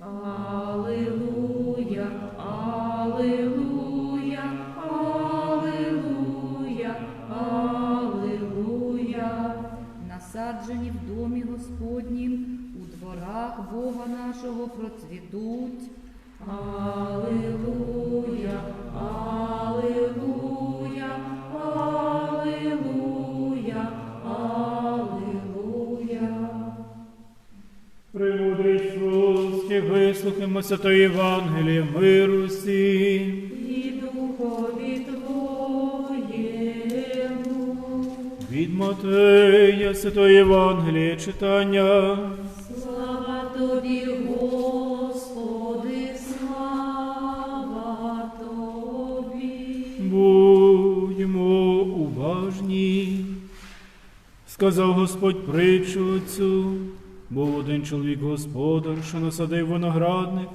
Аллилуйя, Аллилуйя, Аллилуйя. Насаджені в домі Господнім, у дворах Бога нашого процвітуть. Аллилуйя, Аллилуйя, вислухаємо Святої Євангелія миру всім. І духові Твоєму. Від Матея Святої Євангелія читання. Слава Тобі, Господи, слава Тобі. Будьмо уважні. Сказав Господь притчу цю. Був один чоловік господар, що насадив виноградник,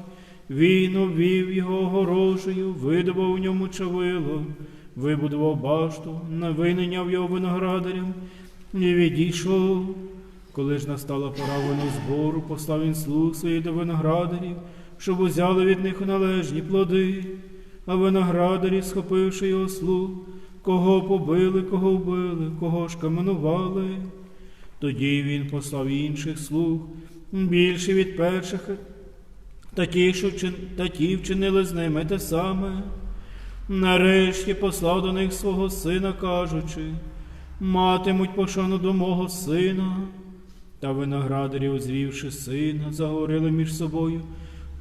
він обвів його огорожею, видобав у ньому чавило, вибудував башту, навинайняв його виноградарям і відійшов. Коли ж настала пора винозбору, послав він слуг своїх до виноградарів, щоб узяли від них належні плоди. А виноградарі, схопивши його слуг, кого побили, кого вбили, кого ж каменували. Тоді він послав інших слуг, більше від перших, та ті, що та ті вчинили з ними те саме. Нарешті послав до них свого сина, кажучи, матимуть пошану до мого сина. Та виноградарі, озвівши сина, заговорили між собою.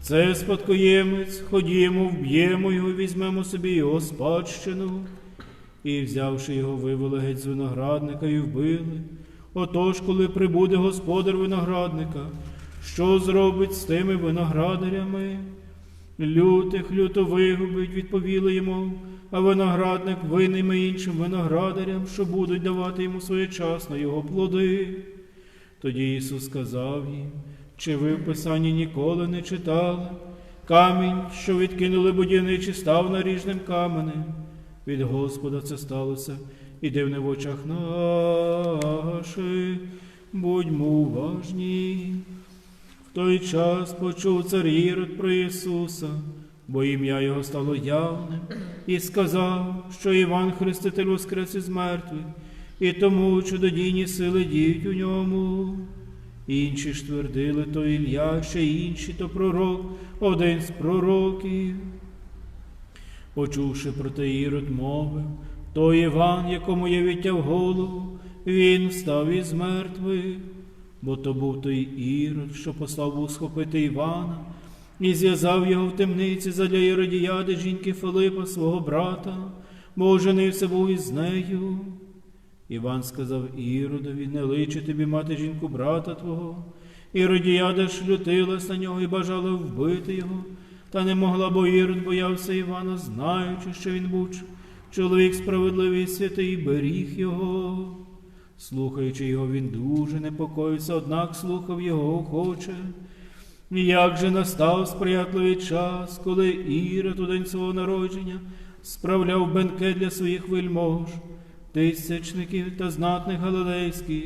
Це спадкоємець, ходімо, вб'ємо його, візьмемо собі його спадщину. І, взявши його, вивели геть з виноградника і вбили. Отож, коли прибуде господар виноградника, що зробить з тими виноградарями? Лютих люто вигубить, відповіли йому, а виноградник винайме іншим виноградарям, що будуть давати йому своєчасно його плоди. Тоді Ісус сказав їм, чи ви в Писанні ніколи не читали? Камінь, що відкинули будівничі, став наріжним каменем. Від Господа це сталося, і дивне в очах наших, будьмо уважні. В той час почув цар Ірод про Ісуса, бо ім'я Його стало явним, і сказав, що Іван Хреститель воскрес із мертвих, і тому чудодійні сили діють у ньому. Інші ж твердили, то Ілля, ще інші, то пророк, один з пророків. Почувши про те Ірод мовив, то Іван, якому я відтяв голову, він встав із мертвих, бо то був той Ірод, що послав був схопити Івана, і зв'язав його в темниці задля Іродіяди жінки Филипа, свого брата, бо оженився був із нею. Іван сказав Іродові, не личи тобі мати жінку брата твого. Іродіяда ж лютилась на нього і бажала вбити його, та не могла, бо Ірод боявся Івана, знаючи, що він був чоловік справедливий святий, беріг його. Слухаючи його, він дуже непокоївся, однак слухав його охоче. Як же настав сприятливий час, коли Ірод у день свого народження справляв бенкет для своїх вельмож, тисячників та знатних галилейських,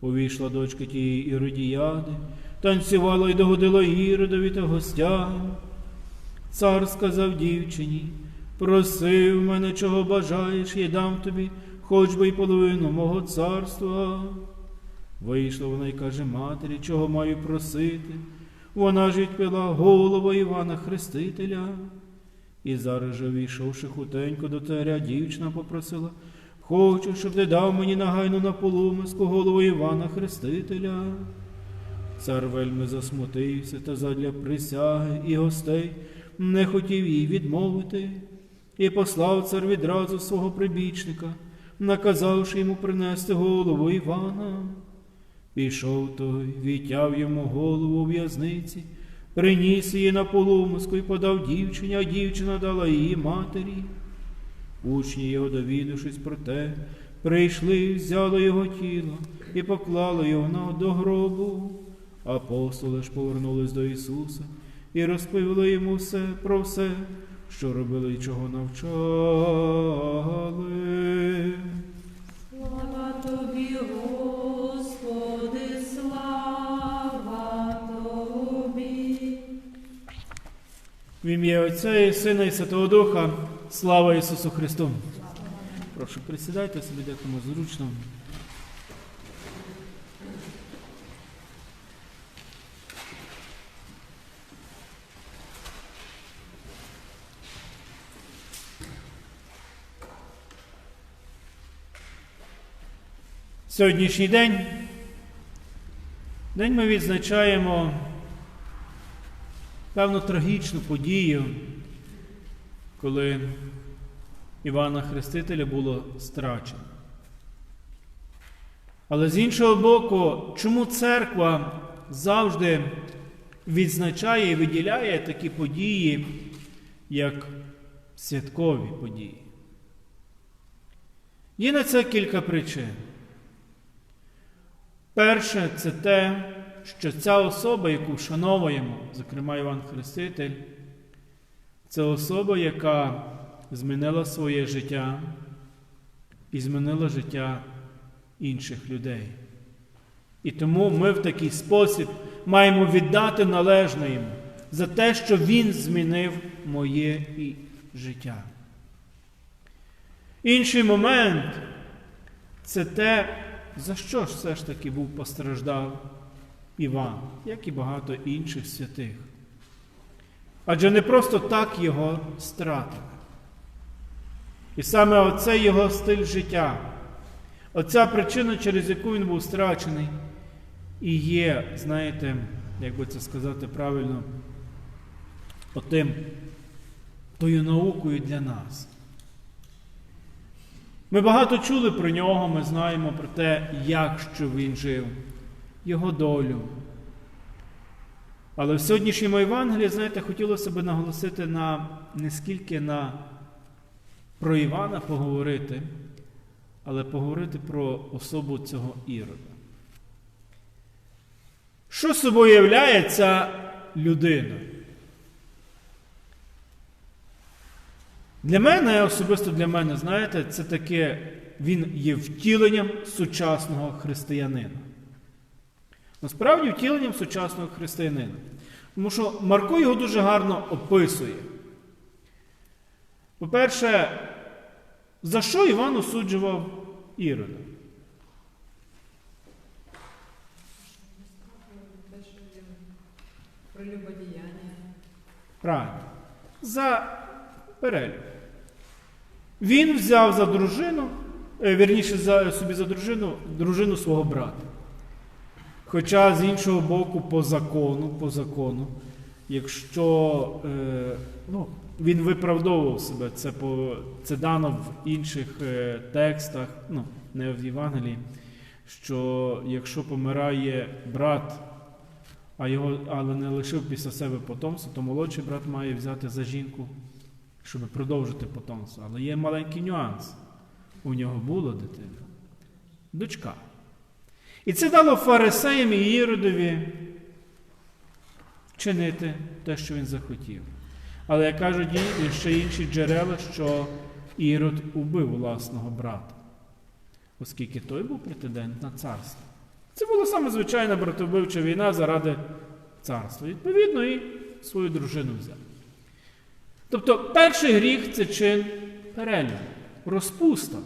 увійшла дочка тієї Іродіяди, танцювала й догодила Іродові та гостям. Цар сказав дівчині, проси в мене, чого бажаєш, я дам тобі, хоч би й половину мого царства. Вийшла вона й каже матері, чого маю просити. Вона ж відпила голову Івана Хрестителя. І зараз же, війшовши хутенько до царя, дівчина попросила, хочу, щоб ти дав мені нагайну на полумиску голову Івана Хрестителя. Цар вельми засмутився та задля присяги і гостей не хотів їй відмовити, і послав цар відразу свого прибічника, наказавши йому принести голову Івана. Пішов той, відтяв йому голову у в'язниці, приніс її на полумиску і подав дівчині, а дівчина дала її матері. Учні його, довідавшись про те, прийшли, взяли його тіло і поклали його на до гробу. Апостоли ж повернулись до Ісуса і розповіли йому все про все, що робили і чого навчали. Слава тобі, Господи, слава. В ім'я Отця і Сина, і Святого Духа, слава Ісусу Христу. Прошу присідайте собі, дякуємо зручно. Сьогоднішній день, день ми відзначаємо певну трагічну подію, коли Івана Хрестителя було страчено. Але з іншого боку, чому церква завжди відзначає і виділяє такі події, як святкові події? Є на це кілька причин. Перше, це те, що ця особа, яку вшановуємо, зокрема Іван Хреститель, це особа, яка змінила своє життя і змінила життя інших людей. І тому ми в такий спосіб маємо віддати належне йому за те, що Він змінив моє життя. Інший момент це те, за що ж все ж таки був постраждав Іван, як і багато інших святих. Адже не просто так його стратили. І саме оцей його стиль життя, оця причина, через яку він був страчений, і є, знаєте, як би це сказати правильно, отим, тою наукою для нас. Ми багато чули про нього, ми знаємо про те, як що він жив, його долю. Але в сьогоднішньому Євангелії, знаєте, хотілося б наголосити на не скільки на про Івана поговорити, але поговорити про особу цього Ірода. Що собою являє ця людина? Для мене, особисто для мене, знаєте, це таке, він є втіленням сучасного християнина. Насправді втіленням сучасного християнина. Тому що Марко його дуже гарно описує. По-перше, за що Іван осуджував Ірода? Прелюбодіяння. Правильно. За перелік. Він взяв за дружину, е, вірніше за, собі за дружину, дружину свого брата. Хоча з іншого боку, по закону, по закону, якщо е, ну, він виправдовував себе, це, по, це дано в інших е, текстах, ну, не в Євангелії, що якщо помирає брат, а його, але не лишив після себе потомство, то молодший брат має взяти за жінку, щоб продовжити потомство. Але є маленький нюанс. У нього була дитина, дочка. І це дало фарисеям і Іродові чинити те, що він захотів. Але як кажуть ще інші джерела, що Ірод убив власного брата, оскільки той був претендент на царство. Це була саме звичайна братовбивча війна заради царства. Відповідно, і свою дружину взяв. Тобто перший гріх це чин перелюбу, розпуста.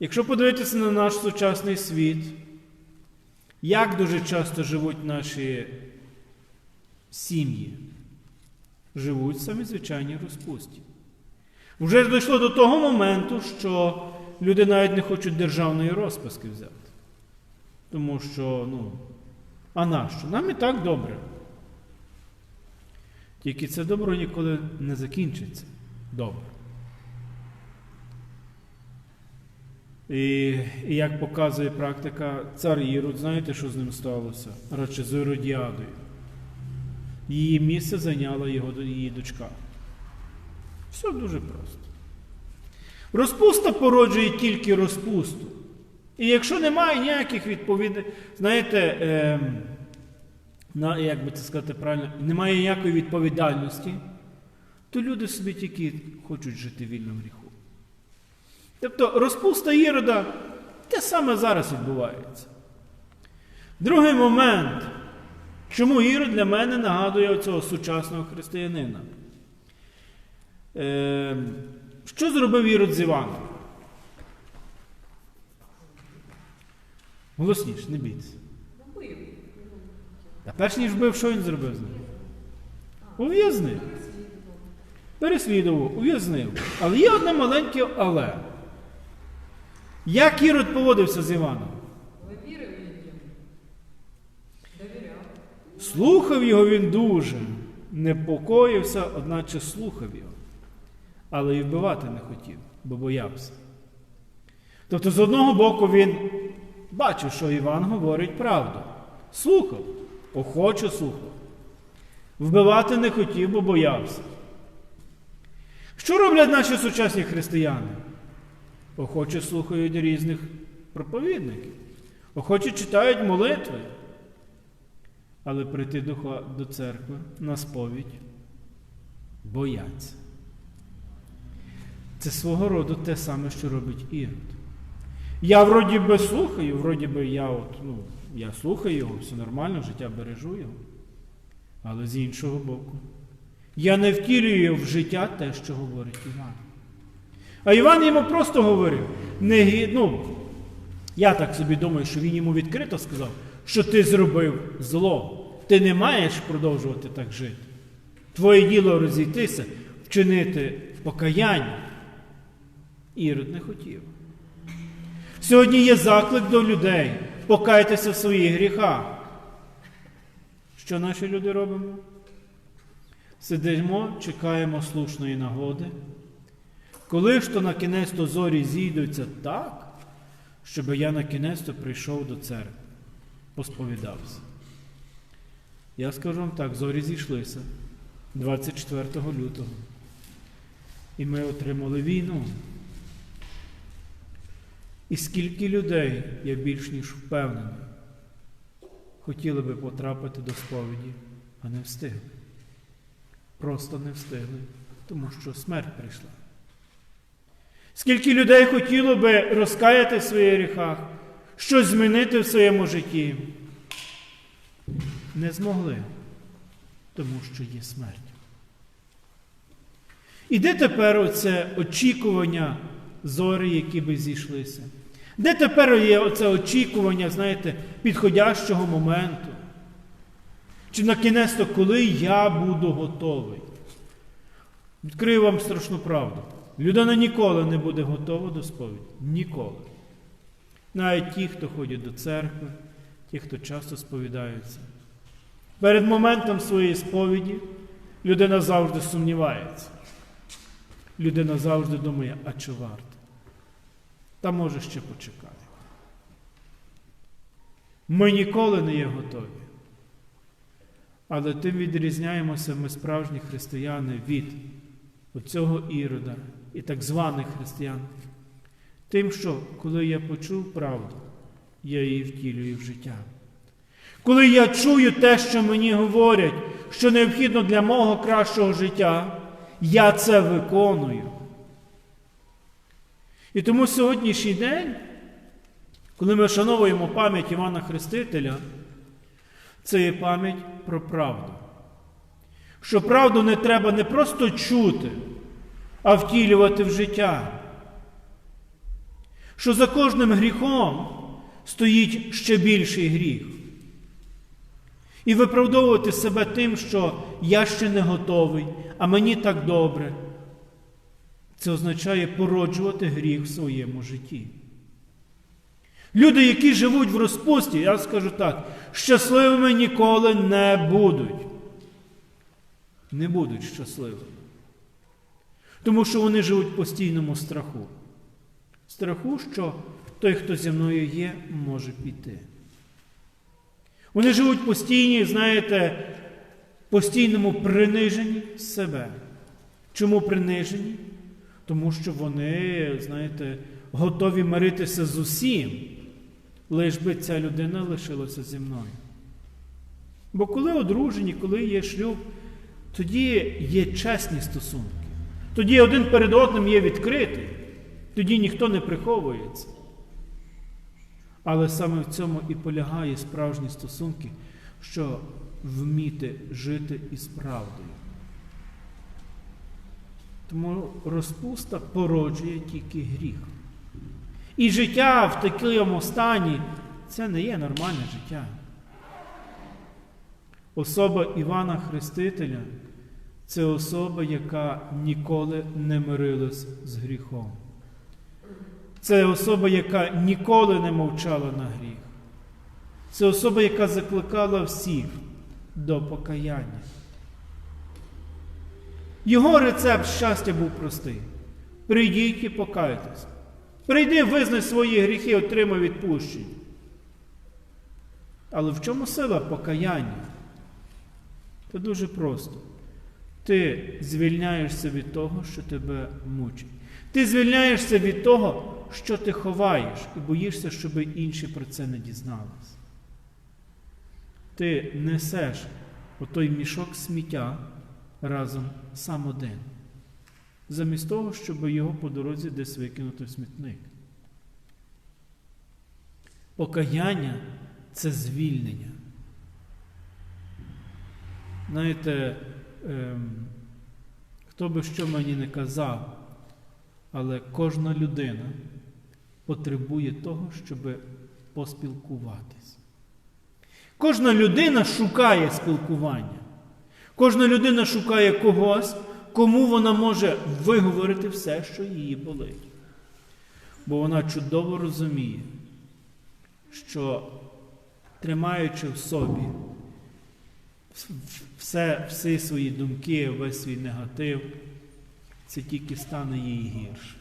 Якщо подивитися на наш сучасний світ, як дуже часто живуть наші сім'ї? Живуть самі звичайні розпусті. Вже дійшло до того моменту, що люди навіть не хочуть державної розписки взяти. Тому що, ну, а нащо? Нам і так добре. Тільки це добро ніколи не закінчиться добре. І, і як показує практика, цар Ірод, знаєте, що з ним сталося? Радше з Іродіадою. Її місце зайняла його, її дочка. Все дуже просто. Розпуста породжує тільки розпусту. І якщо немає ніяких відповідей, знаєте, е, на, як би це сказати правильно, немає ніякої відповідальності, то люди собі тільки хочуть жити вільно в гріху. Тобто розпуста Ірода те саме зараз відбувається. Другий момент Чому Ірод для мене нагадує цього сучасного християнина? Е, що зробив Ірод з Іваном? Голосніше, не бійтеся. Перш ніж вбив, що він зробив з ним? Ув'язнив. Переслідував, ув'язнив. Але є одне маленьке але. Як Ірод поводився з Іваном? Слухав його він дуже, непокоївся, одначе слухав його. Але і вбивати не хотів, бо боявся. Тобто, з одного боку, він бачив, що Іван говорить правду. Слухав, охоче слухав. Вбивати не хотів, бо боявся. Що роблять наші сучасні християни? Охоче слухають різних проповідників, охоче читають молитви, але прийти до, церкви на сповідь бояться. Це свого роду те саме, що робить Ірод. Я вроді би слухаю, вроді би я от, ну, я слухаю його, все нормально, життя бережу його. Але з іншого боку, я не втілюю в життя те, що говорить Іван. А Іван йому просто говорив, не, ну, я так собі думаю, що він йому відкрито сказав, що ти зробив зло. Ти не маєш продовжувати так жити. Твоє діло розійтися, вчинити покаяння. Ірод не хотів. Сьогодні є заклик до людей покайтеся в своїх гріхах. Що наші люди робимо? Сидимо, чекаємо слушної нагоди. Коли ж то на кінець то зорі зійдуться так, щоб я на кінець то прийшов до церкви, посповідався. Я скажу вам так, зорі зійшлися 24 лютого. І ми отримали війну. І скільки людей, я більш ніж впевнений, хотіли би потрапити до сповіді, а не встигли. Просто не встигли, тому що смерть прийшла. Скільки людей хотіло би розкаяти в своїх гріхах, щось змінити в своєму житті, не змогли, тому що є смерть. І де тепер оце очікування зорі, які би зійшлися? Де тепер є оце очікування, знаєте, підходящого моменту? Чи на кінець, то коли я буду готовий? Відкрию вам страшну правду. Людина ніколи не буде готова до сповіді. Ніколи. Навіть ті, хто ходять до церкви, ті, хто часто сповідаються. Перед моментом своєї сповіді людина завжди сумнівається. Людина завжди думає, а чи варто? Та може ще почекає. Ми ніколи не є готові. Але тим відрізняємося ми справжні християни від оцього ірода і так званих християн. Тим, що коли я почув правду, я її втілюю в життя. Коли я чую те, що мені говорять, що необхідно для мого кращого життя, я це виконую. І тому сьогоднішній день, коли ми вшановуємо пам'ять Івана Хрестителя, це є пам'ять про правду. Що правду не треба не просто чути, а втілювати в життя. Що за кожним гріхом стоїть ще більший гріх. І виправдовувати себе тим, що я ще не готовий, а мені так добре. Це означає породжувати гріх в своєму житті. Люди, які живуть в розпусті, я скажу так, щасливими ніколи не будуть. Не будуть щасливими. Тому що вони живуть в постійному страху. Страху, що той, хто зі мною є, може піти. Вони живуть постійні, знаєте, постійному приниженні себе. Чому принижені? Тому що вони, знаєте, готові миритися з усім, лиш би ця людина лишилася зі мною. Бо коли одружені, коли є шлюб, тоді є чесні стосунки. Тоді один перед одним є відкритий, тоді ніхто не приховується. Але саме в цьому і полягає справжні стосунки, що вміти жити із правдою. Тому розпуста породжує тільки гріх. І життя в такому стані це не є нормальне життя. Особа Івана Хрестителя це особа, яка ніколи не мирилась з гріхом. Це особа, яка ніколи не мовчала на гріх. Це особа, яка закликала всіх до покаяння. Його рецепт щастя був простий. Прийдіть і покайтесь. Прийди, визнай свої гріхи, отримай відпущення. Але в чому сила покаяння? Це дуже просто. Ти звільняєшся від того, що тебе мучить. Ти звільняєшся від того, що ти ховаєш, і боїшся, щоб інші про це не дізнались. Ти несеш отой мішок сміття разом сам один, замість того, щоб його по дорозі десь викинути в смітник. Покаяння це звільнення. Знаєте, ем, хто би що мені не казав, але кожна людина потребує того, щоб поспілкуватись. Кожна людина шукає спілкування. Кожна людина шукає когось, кому вона може виговорити все, що її болить. Бо вона чудово розуміє, що тримаючи в собі все, всі свої думки, весь свій негатив, це тільки стане їй гірше.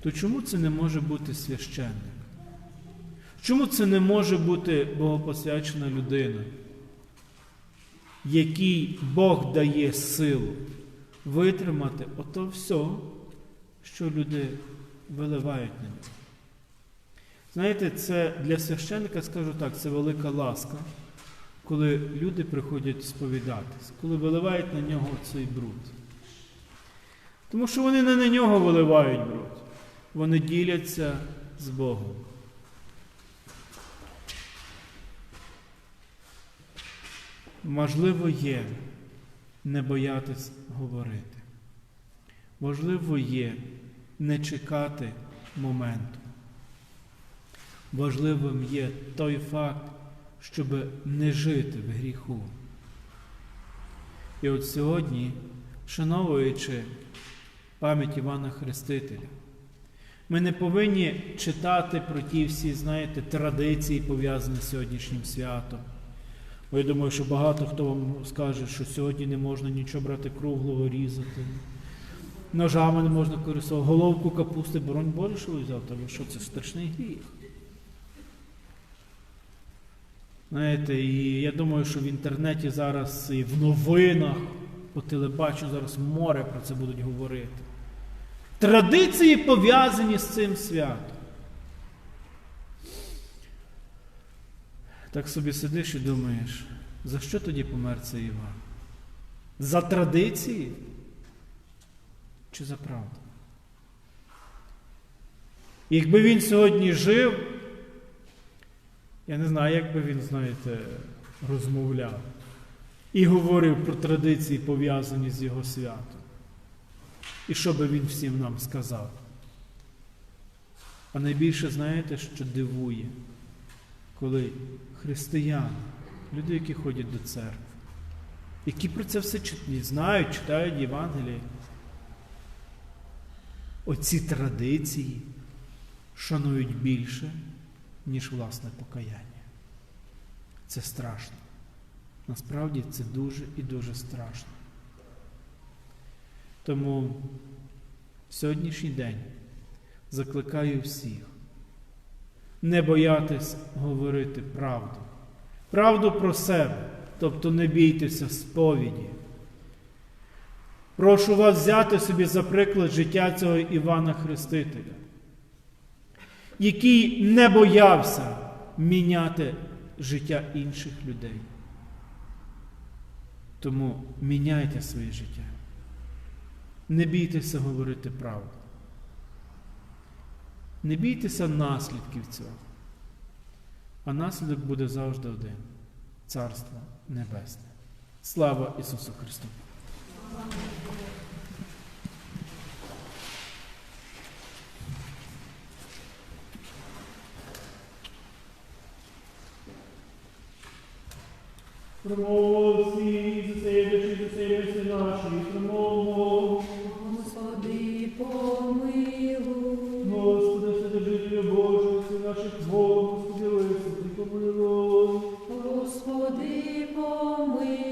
То чому це не може бути священник? Чому це не може бути богопосвячена людина, якій Бог дає силу витримати ото все, що люди виливають на нього? Знаєте, це для священника, скажу так, це велика ласка, коли люди приходять сповідатись, коли виливають на нього цей бруд. Тому що вони не на нього виливають бруд, вони діляться з Богом. Можливо є не боятись говорити. Важливо є не чекати моменту. Важливим є той факт, щоб не жити в гріху. І от сьогодні, вшановуючи пам'ять Івана Хрестителя, ми не повинні читати про ті всі, знаєте, традиції, пов'язані з сьогоднішнім святом. Бо я думаю, що багато хто вам скаже, що сьогодні не можна нічого брати круглого, різати. Ножами не можна користуватися, головку капусти, боронь Боже, ви взяв, тому що це страшний гріх. Знаєте, і я думаю, що в інтернеті зараз і в новинах, по телебаченню зараз море про це будуть говорити. Традиції пов'язані з цим святом. Так собі сидиш і думаєш, за що тоді помер цей Іван? За традиції чи за правду? Якби він сьогодні жив, я не знаю, як би він, знаєте, розмовляв і говорив про традиції, пов'язані з його святом. І що би він всім нам сказав? А найбільше, знаєте, що дивує, коли християни, люди, які ходять до церкви, які про це все знають, читають Євангеліє, оці традиції шанують більше, ніж власне покаяння. Це страшно. Насправді це дуже і дуже страшно. Тому сьогоднішній день закликаю всіх не боятись говорити правду. Правду про себе, тобто не бійтеся сповіді. Прошу вас взяти собі за приклад життя цього Івана Хрестителя, який не боявся міняти життя інших людей. Тому міняйте своє життя. Не бійтеся говорити правду. Не бійтеся наслідків цього. А наслідок буде завжди один. Царства Небесне. Слава Ісусу Христу! Промовимо всі, засидячи наші, промовимо. Господи, помилуй. Господи, Вседержителю Божий, всі наших помилуй. Господи, помилуй.